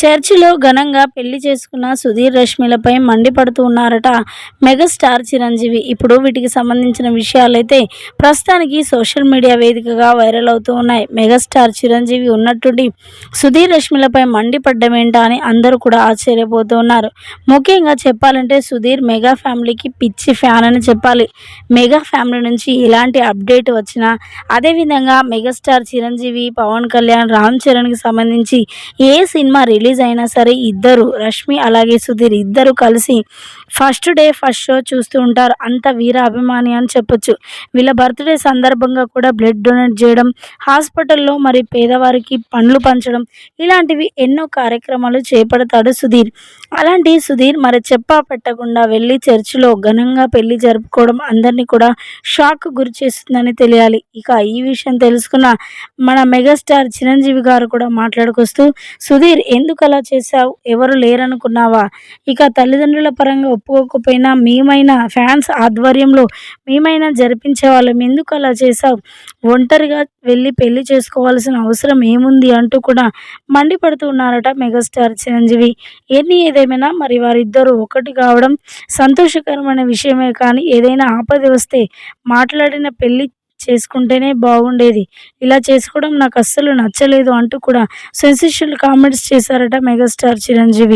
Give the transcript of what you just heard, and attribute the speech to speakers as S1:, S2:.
S1: చర్చిలో ఘనంగా పెళ్ళి చేసుకున్న సుధీర్ రష్మిలపై మండిపడుతూ ఉన్నారట మెగాస్టార్ చిరంజీవి. ఇప్పుడు వీటికి సంబంధించిన విషయాలైతే ప్రస్తుతానికి సోషల్ మీడియా వేదికగా వైరల్ అవుతూ ఉన్నాయి. మెగాస్టార్ చిరంజీవి ఉన్నట్టుండి సుధీర్ రష్మిలపై మండిపడ్డం ఏంటా అని అందరూ కూడా ఆశ్చర్యపోతూ ఉన్నారు ముఖ్యంగా చెప్పాలంటే సుధీర్ మెగా ఫ్యామిలీకి పిచ్చి ఫ్యాన్ అని చెప్పాలి. మెగా ఫ్యామిలీ నుంచి ఎలాంటి అప్డేట్ వచ్చినా అదేవిధంగా మెగాస్టార్ చిరంజీవి పవన్ కళ్యాణ్ రామ్ చరణ్కి సంబంధించి ఏ సినిమా రిలీజ్ రిలీజ్ అయినా సరే ఇద్దరు రష్మి అలాగే సుధీర్ ఇద్దరు కలిసి ఫస్ట్ డే ఫస్ట్ షో చూస్తూ ఉంటారు. అంత వీర అభిమాని అని చెప్పొచ్చు. వీళ్ళ బర్త్డే సందర్భంగా కూడా బ్లడ్ డొనేట్ చేయడం హాస్పిటల్లో మరి పేదవారికి పండ్లు పంచడం ఇలాంటివి ఎన్నో కార్యక్రమాలు చేపడతాడు సుధీర్. అలాంటి సుధీర్ మరి చెప్పా పెట్టకుండా వెళ్ళి చర్చిలో ఘనంగా పెళ్ళి జరుపుకోవడం అందరినీ కూడా షాక్ గురి చేస్తుందని తెలియాలి. ఇక ఈ విషయం తెలుసుకున్న మన మెగాస్టార్ చిరంజీవి గారు కూడా మాట్లాడుకొస్తూ సుధీర్ ఎందుకు ఎందుకు అలా చేశావు? ఎవరు లేరనుకున్నావా? ఇక తల్లిదండ్రుల పరంగా ఒప్పుకోకపోయినా మేమైనా ఫ్యాన్స్ ఆధ్వర్యంలో మేమైనా జరిపించే వాళ్ళం. ఎందుకు అలా చేశావు? ఒంటరిగా వెళ్ళి పెళ్ళి చేసుకోవాల్సిన అవసరం ఏముంది అంటూ కూడా మండిపడుతూ ఉన్నారట మెగాస్టార్ చిరంజీవి. ఎన్ని ఏదేమైనా మరి వారిద్దరూ ఒకటి కావడం సంతోషకరమైన విషయమే కానీ ఏదైనా ఆపద వస్తే మాట్లాడిన పెళ్ళి చేసుకుంటేనే బాగుండేది. ఇలా చేసుకోవడం నాకు అస్సలు నచ్చలేదు అంటూ కూడా సెన్సేషనల్ కామెంట్స్ చేశారట మెగాస్టార్ చిరంజీవి.